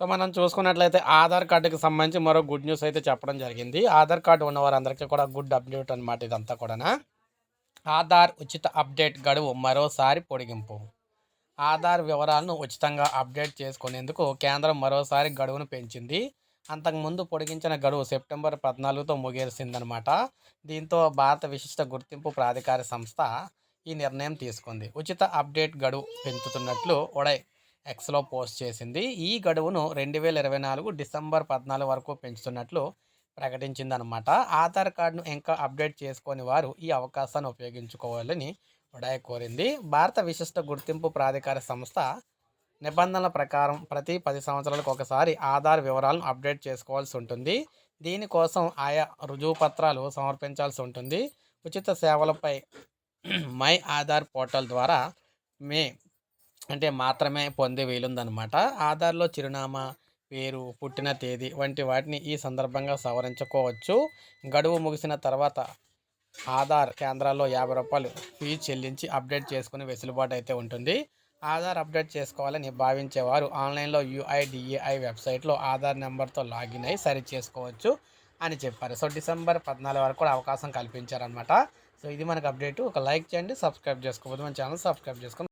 So మనం చూసుకున్నట్లయితే ఆధార్ కార్డుకి సంబంధించి మరో గుడ్ న్యూస్ అయితే చెప్పడం జరిగింది. ఆధార్ కార్డు ఉన్న వారందరికీ కూడా గుడ్ అప్డేట్ అనమాట ఇదంతా కూడా ఆధార్ ఉచిత అప్డేట్ గడువు మరోసారి పొడిగింపు. ఆధార్ వివరాలను ఉచితంగా అప్డేట్ చేసుకునేందుకు కేంద్రం మరోసారి గడువును పెంచింది. అంతకుముందు పొడిగించిన గడువు సెప్టెంబర్ పద్నాలుగుతో ముగిసిందనమాట దీంతో భారత విశిష్ట గుర్తింపు ప్రాధికార సంస్థ ఈ నిర్ణయం తీసుకుంది. ఉచిత అప్డేట్ గడువు పెంచుతున్నట్లు ఉడయ్ ఎక్స్లో పోస్ట్ చేసింది. ఈ గడువును రెండు వేల ఇరవై నాలుగు డిసెంబర్ పద్నాలుగు వరకు పెంచుతున్నట్లు ప్రకటించిందనమాట ఆధార్ కార్డును ఇంకా అప్డేట్ చేసుకొని వారు ఈ అవకాశాన్ని ఉపయోగించుకోవాలని ఉడాయ్ కోరింది. భారత విశిష్ట గుర్తింపు ప్రాధికార సంస్థ నిబంధనల ప్రకారం ప్రతి పది సంవత్సరాలకు ఒకసారి ఆధార్ వివరాలను అప్డేట్ చేసుకోవాల్సి ఉంటుంది. దీనికోసం ఆయా రుజువు పత్రాలు సమర్పించాల్సి ఉంటుంది. ఉచిత సేవలపై మై ఆధార్ పోర్టల్ ద్వారా మే అంటే మాత్రమే పొందే వీలుందనమాట ఆధార్లో చిరునామా పేరు పుట్టిన తేదీ వంటి వాటిని ఈ సందర్భంగా సవరించుకోవచ్చు. గడువు ముగిసిన తర్వాత ఆధార్ కేంద్రాల్లో యాభై రూపాయలు ఫీజు చెల్లించి అప్డేట్ చేసుకునే వెసులుబాటు అయితే ఉంటుంది. ఆధార్ అప్డేట్ చేసుకోవాలని భావించేవారు ఆన్లైన్లో యూఐడిఏఐ వెబ్సైట్లో ఆధార్ నెంబర్తో లాగిన్ అయ్యి సరి చేసుకోవచ్చు అని చెప్పారు. సో డిసెంబర్ పద్నాలుగు వరకు కూడా అవకాశం కల్పించారనమాట సో ఇది మనకు అప్డేట్. ఒక లైక్ చేయండి సబ్స్క్రైబ్ చేసుకోవద్దు. మన ఛానల్ సబ్స్క్రైబ్ చేసుకొని